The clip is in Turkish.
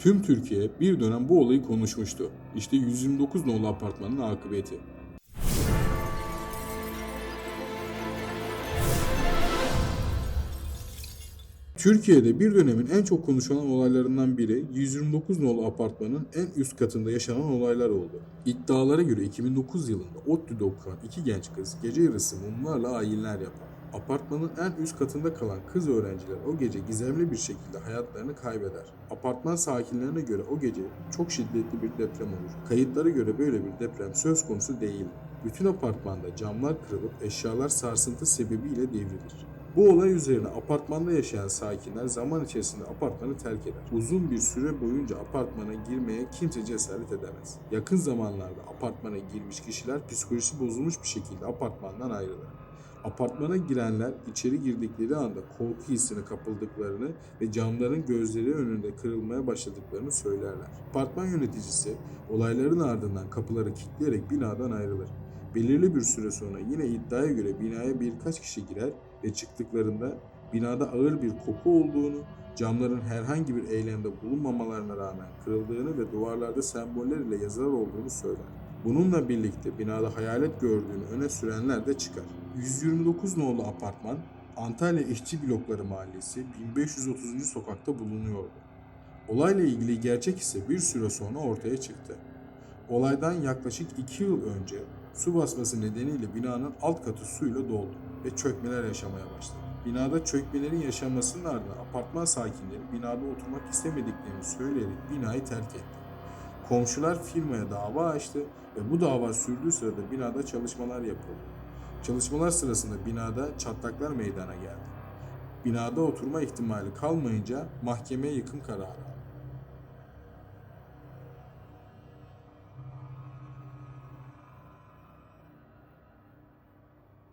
Tüm Türkiye bir dönem bu olayı konuşmuştu. İşte 129 nolu apartmanın akıbeti. Türkiye'de bir dönemin en çok konuşulan olaylarından biri 129 nolu apartmanın en üst katında yaşanan olaylar oldu. İddialara göre 2009 yılında ODTÜ'de okuyan iki genç kız gece yarısı mumlarla ayinler yapar. Apartmanın en üst katında kalan kız öğrenciler o gece gizemli bir şekilde hayatlarını kaybeder. Apartman sakinlerine göre o gece çok şiddetli bir deprem olur. Kayıtlara göre böyle bir deprem söz konusu değil. Bütün apartmanda camlar kırılıp eşyalar sarsıntı sebebiyle devrilir. Bu olay üzerine apartmanda yaşayan sakinler zaman içerisinde apartmanı terk eder. Uzun bir süre boyunca apartmana girmeye kimse cesaret edemez. Yakın zamanlarda apartmana girmiş kişiler psikolojisi bozulmuş bir şekilde apartmandan ayrılır. Apartmana girenler içeri girdikleri anda korku hissine kapıldıklarını ve camların gözleri önünde kırılmaya başladıklarını söylerler. Apartman yöneticisi olayların ardından kapıları kilitleyerek binadan ayrılır. Belirli bir süre sonra yine iddiaya göre binaya birkaç kişi girer ve çıktıklarında binada ağır bir koku olduğunu, camların herhangi bir eylemde bulunmamalarına rağmen kırıldığını ve duvarlarda semboller ile yazılar olduğunu söyler. Bununla birlikte binada hayalet gördüğünü öne sürenler de çıkar. 129 nolu apartman Antalya İşçi Blokları Mahallesi 1530. sokakta bulunuyordu. Olayla ilgili gerçek ise bir süre sonra ortaya çıktı. Olaydan yaklaşık 2 yıl önce su basması nedeniyle binanın alt katı suyla doldu ve çökmeler yaşamaya başladı. Binada çökmelerin yaşanmasının ardından apartman sakinleri binada oturmak istemediklerini söyleyerek binayı terk etti. Komşular firmaya dava açtı ve bu dava sürdüğü sırada binada çalışmalar yapıldı. Çalışmalar sırasında binada çatlaklar meydana geldi. Binada oturma ihtimali kalmayınca mahkemeye yıkım kararı.